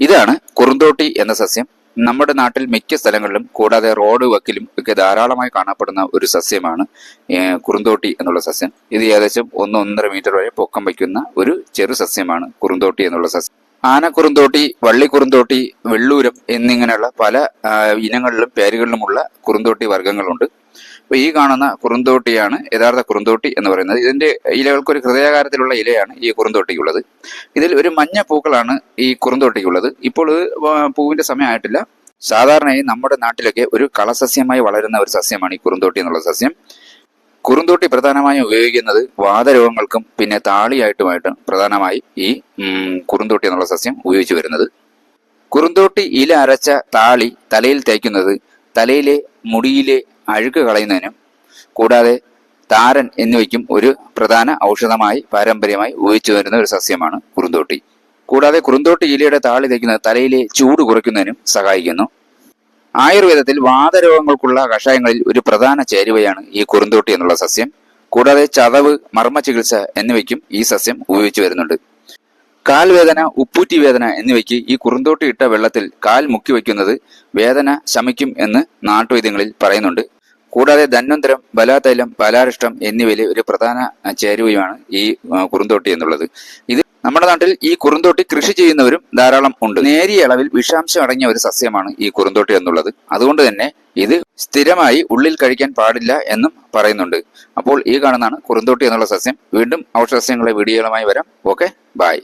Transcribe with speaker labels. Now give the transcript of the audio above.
Speaker 1: ഇതാണ് കുറുന്തോട്ടി എന്ന സസ്യം. നമ്മുടെ നാട്ടിൽ മിക്ക സ്ഥലങ്ങളിലും കൂടാതെ റോഡ് വക്കിലും ഒക്കെ ധാരാളമായി കാണപ്പെടുന്ന ഒരു സസ്യമാണ് കുറുന്തോട്ടി എന്നുള്ള സസ്യം. ഇത് ഏകദേശം ഒന്ന് ഒന്നര മീറ്റർ വരെ പൊക്കം വയ്ക്കുന്ന ഒരു ചെറു സസ്യമാണ് കുറുന്തോട്ടി എന്നുള്ള സസ്യം. ആനക്കുറുന്തോട്ടി വള്ളിക്കുറുന്തോട്ടി വെള്ളൂരം എന്നിങ്ങനെയുള്ള പല ഇനങ്ങളിലും പേരുകളിലുമുള്ള കുറുന്തോട്ടി വർഗങ്ങളുണ്ട്. അപ്പൊ ഈ കാണുന്ന കുറുന്തോട്ടിയാണ് യഥാർത്ഥ കുറുന്തോട്ടി എന്ന് പറയുന്നത്. ഇതിന്റെ ഇലകൾക്ക് ഒരു ഹൃദയാകാരത്തിലുള്ള ഇലയാണ് ഈ കുറുന്തോട്ടിക്കുള്ളത്. ഇതിൽ ഒരു മഞ്ഞ പൂക്കളാണ് ഈ കുറുന്തോട്ടിക്കുള്ളത്. ഇപ്പോൾ പൂവിന്റെ സമയമായിട്ടില്ല. സാധാരണയായി നമ്മുടെ നാട്ടിലൊക്കെ ഒരു കളസസ്യമായി വളരുന്ന ഒരു സസ്യമാണ് ഈ കുറുന്തോട്ടി എന്നുള്ള സസ്യം. കുറുന്തോട്ടി പ്രധാനമായും ഉപയോഗിക്കുന്നത് വാതരോഗങ്ങൾക്കും പിന്നെ താളിയായിട്ടുമായിട്ട് പ്രധാനമായി ഈ കുറുന്തോട്ടി എന്നുള്ള സസ്യം ഉപയോഗിച്ചു വരുന്നത്. കുറുന്തോട്ടി ഇല അരച്ച താളി തലയിൽ തേക്കുന്നത് തലയിലെ മുടിയിലെ അഴുക്ക് കളയുന്നതിനും കൂടാതെ താരൻ എന്നിവയ്ക്കും ഒരു പ്രധാന ഔഷധമായി പാരമ്പര്യമായി ഉപയോഗിച്ചു വരുന്ന ഒരു സസ്യമാണ് കുറുന്തോട്ടി. കൂടാതെ കുറുന്തോട്ടി ഇലയുടെ താളി തയ്ക്കുന്നത് തലയിലെ ചൂട് കുറയ്ക്കുന്നതിനും സഹായിക്കുന്നു. ആയുർവേദത്തിൽ വാതരോഗങ്ങൾക്കുള്ള കഷായങ്ങളിൽ ഒരു പ്രധാന ചേരുവയാണ് ഈ കുറുന്തോട്ടി എന്നുള്ള സസ്യം. കൂടാതെ ചതവ് മർമ്മ ചികിത്സ എന്നിവയ്ക്കും ഈ സസ്യം ഉപയോഗിച്ചു വരുന്നുണ്ട്. കാൽവേദന ഉപ്പൂറ്റി വേദന എന്നിവയ്ക്ക് ഈ കുറുന്തോട്ടി ഇട്ട വെള്ളത്തിൽ കാൽ മുക്കി വയ്ക്കുന്നത് വേദന ശമിക്കും എന്ന് നാട്ടുവൈദ്യങ്ങളിൽ പറയുന്നുണ്ട്. കൂടാതെ ധന്വന്തരം ബലാതൈലം ബലാരിഷ്ടം എന്നിവയിലെ ഒരു പ്രധാന ചേരുവയുമാണ് ഈ കുറുന്തോട്ടി എന്നുള്ളത്. ഇത് നമ്മുടെ നാട്ടിൽ ഈ കുറുന്തോട്ടി കൃഷി ചെയ്യുന്നവരും ധാരാളം ഉണ്ട്. നേരിയ അളവിൽ വിഷാംശം അടങ്ങിയ ഒരു സസ്യമാണ് ഈ കുറുന്തോട്ടി എന്നുള്ളത്. അതുകൊണ്ട് തന്നെ ഇത് സ്ഥിരമായി ഉള്ളിൽ കഴിക്കാൻ പാടില്ല എന്നും പറയുന്നുണ്ട്. അപ്പോൾ ഈ കാണുന്നതാണ് കുറുന്തോട്ടി എന്നുള്ള സസ്യം. വീണ്ടും ഔഷധ സസ്യങ്ങളെ വീഡിയോകളുമായി വരാം. Okay bye.